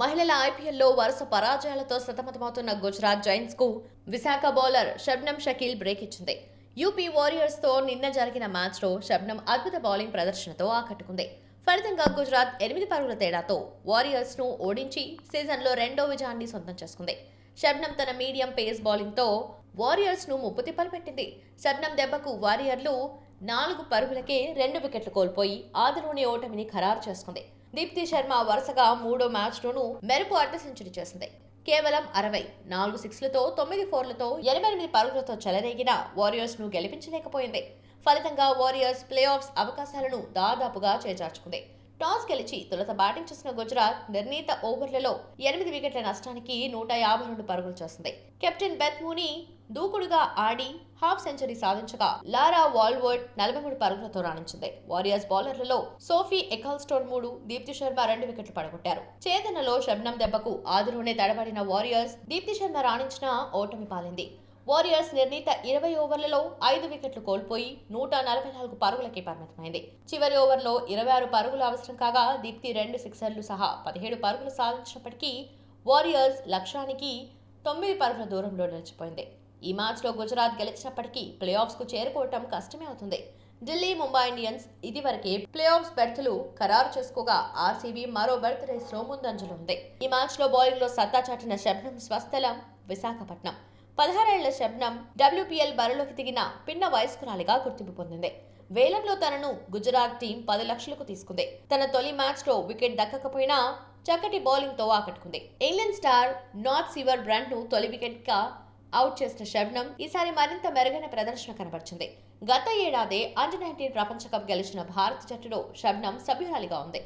మహిళల ఐపీఎల్లో వరుస పరాజయాలతో సతమతమవుతున్న గుజరాత్ జైన్స్కు విశాఖ బౌలర్ షబ్నం షకీల్ బ్రేక్ ఇచ్చింది. యూపీ వారియర్స్తో నిన్న జరిగిన మ్యాచ్లో షబ్నం అద్భుత బౌలింగ్ ప్రదర్శనతో ఆకట్టుకుంది. ఫలితంగా గుజరాత్ ఎనిమిది పరుగుల తేడాతో వారియర్స్ను ఓడించి సీజన్లో రెండో విజయాన్ని సొంతం చేసుకుంది. షబ్నం తన మీడియం పేస్ బౌలింగ్తో వారియర్స్ను ముప్పు తిప్పలు పెట్టింది. షబ్నం దెబ్బకు వారియర్లు నాలుగు పరుగులకే రెండు వికెట్లు కోల్పోయి ఆదిలోని ఓటమిని ఖరారు చేసుకుంది. దీప్తి శర్మ వరుసగా మూడో మ్యాచ్లోనూ మెరుపు అర్ధ సెంచరీ చేసింది. కేవలం అరవై నాలుగు సిక్స్లతో తొమ్మిది ఫోర్లతో ఎనభై ఎనిమిది పరుగులతో చెలరేగిన వారియర్స్ను గెలిపించలేకపోయింది. ఫలితంగా వారియర్స్ ప్లే ఆఫ్స్ అవకాశాలను దాదాపుగా చేజార్చుకుంది. టాస్ గెలిచి తొలుత బ్యాటింగ్ చేసిన గుజరాత్ నిర్ణీత ఓవర్లలో ఎనిమిది వికెట్ల నష్టానికి నూట యాభై రెండు పరుగులు చేసింది. కెప్టెన్ బెత్ మూనీ దూకుడుగా ఆడి హాఫ్ సెంచరీ సాధించగా లారా వాల్వర్డ్ నలభై మూడు పరుగులతో రాణించింది. వారియర్స్ బౌలర్లలో సోఫీ ఎకాల్స్టోన్ మూడు దీప్తి శర్మ రెండు వికెట్లు పడగొట్టారు. చేతనలో షబ్నం దెబ్బకు ఆదిలోనే తడబడిన వారియర్స్ దీప్తి శర్మ రాణించిన ఓటమి పాలింది. వారియర్స్ నిర్ణీత ఇరవై ఓవర్లలో ఐదు వికెట్లు కోల్పోయి నూట నలభై నాలుగు పరుగులకి పరిమితమైంది. చివరి ఓవర్లో ఇరవై ఆరు పరుగులు అవసరం కాగా దీప్తి రెండు సిక్సర్లు సహా పదిహేడు పరుగులు సాధించినప్పటికీ వారియర్స్ లక్ష్యానికి తొమ్మిది పరుగుల దూరంలో నిలిచిపోయింది. ఈ మ్యాచ్లో గుజరాత్ గెలిచినప్పటికీ ప్లే ఆఫ్స్కు చేరుకోవటం కష్టమే అవుతుంది. ఢిల్లీ ముంబై ఇండియన్స్ ఇదివరకే ప్లే ఆఫ్స్ బెర్త్లు ఖరారు చేసుకోగా ఆర్సీబీ మరో బెర్త్ రేస్లో ముందంజలో ఉంది. ఈ మ్యాచ్లో బౌలింగ్లో సత్తా చాటిన శబ్నం స్వస్థలం విశాఖపట్నం. పదహారేళ్ళ శబ్నం డబ్ల్యూపీఎల్ బరిలోకి దిగిన పిన్న వయస్కురాలిగా గుర్తింపు పొందింది. వేలంలో తనను గుజరాత్ టీం పది లక్షలకు తీసుకుంది. తన తొలి మ్యాచ్లో వికెట్ దక్కకపోయినా చక్కటి బౌలింగ్తో ఆకట్టుకుంది. ఇంగ్లాండ్ స్టార్ నార్త్ సివర్ బ్రాండ్ను తొలి వికెట్గా అవుట్ చేసిన శబ్నం ఈసారి మరింత మెరుగైన ప్రదర్శన కనబరిచింది. గత ఏడాది అండర్ నైన్టీన్ ప్రపంచ కప్ గెలిచిన భారత జట్టులో శబ్నం సభ్యురాలిగా ఉంది.